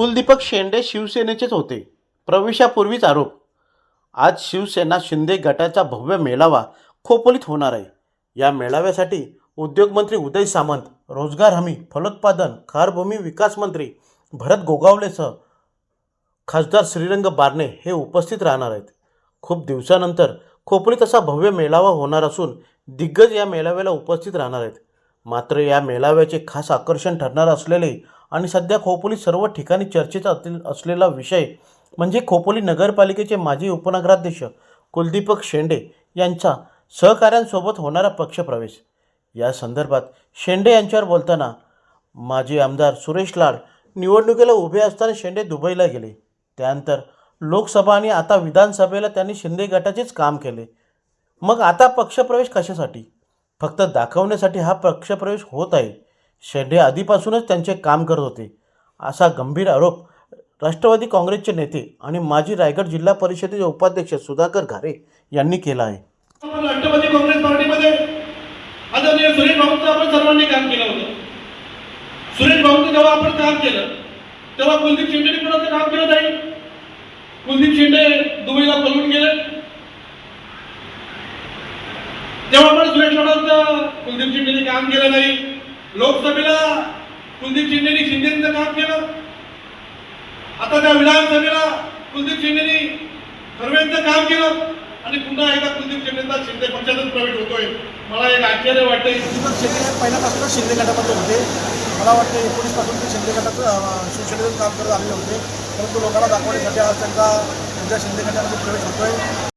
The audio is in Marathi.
कुलदीपक शेंडे शिवसेनेचेच होते. प्रवेशापूर्वीच आरोप. आज शिवसेना शिंदे गटाचा भव्य मेळावा खोपोलीत होणार आहे. या मेळाव्यासाठी उद्योगमंत्री उदय सामंत रोजगार हमी फलोत्पादन खारभूमी विकास मंत्री भरत गोगावलेसह खासदार श्रीरंग बारणे हे उपस्थित राहणार आहेत. खूप दिवसानंतर खोपोलीत असा भव्य मेळावा होणार असून दिग्गज या मेळाव्याला उपस्थित राहणार आहेत. मात्र या मेळाव्याचे खास आकर्षण ठरणार असलेले आणि सध्या खोपोली सर्व ठिकाणी चर्चेचा असलेला विषय म्हणजे खोपोली नगरपालिकेचे माजी उपनगराध्यक्ष कुलदीपक शेंडे यांचा सहकाऱ्यांसोबत होणारा पक्षप्रवेश. या संदर्भात शेंडे यांच्यावर बोलताना माजी आमदार सुरेश लाड निवडणुकीला उभे असताना शेंडे दुबईला गेले. त्यानंतर लोकसभा आणि आता विधानसभेला त्यांनी शिंदे गटाचेच काम केले. मग आता पक्षप्रवेश कशासाठी? फक्त दाखवण्यासाठी हा पक्षप्रवेश होत आहे. शेंडे आधीपासूनच त्यांचे काम करत होते. असा गंभीर आरोप राष्ट्रवादी काँग्रेसचे नेते आणि माजी रायगड जिल्हा परिषदेचे उपाध्यक्ष सुधाकर घारे यांनी केला आहे. राष्ट्रवादी काँग्रेस पार्टीमध्ये आदरणीय सुरेश भाऊंचं आपण सर्वांनी काम केलं होतं. सुरेश भाऊंचं जेव्हा आपण काम केलं तेव्हा कुलदीप शेंडेने कोणाचं काम केलं नाही. कुलदीप शेंडे दुबईला पळून गेले. तेव्हा आपण सुरेश भाऊंचं कुलदीप शेंडेने काम केलं नाही. लोकसभेला कुलदीप शिंदेनी शिंदेचं काम केलं. आता त्या विधानसभेला कुलदीप शिंदेनी खरवेंचं काम केलं. आणि पुन्हा एकदा कुलदीप शिंदेचा शिंदे पक्षातच प्रवेश होतोय. मला एक आश्चर्य वाटतंय. शिंदे पहिल्यापासूनच शिंदे गटामध्ये होते. मला वाटतं एकोणीसपासून ते शिंदे गटाचं शिवसेनेचं काम करत आलेले होते. परंतु लोकांना दाखवण्यासाठी आज त्यांचा त्यांच्या शिंदे गटामध्ये प्रवेश होतोय.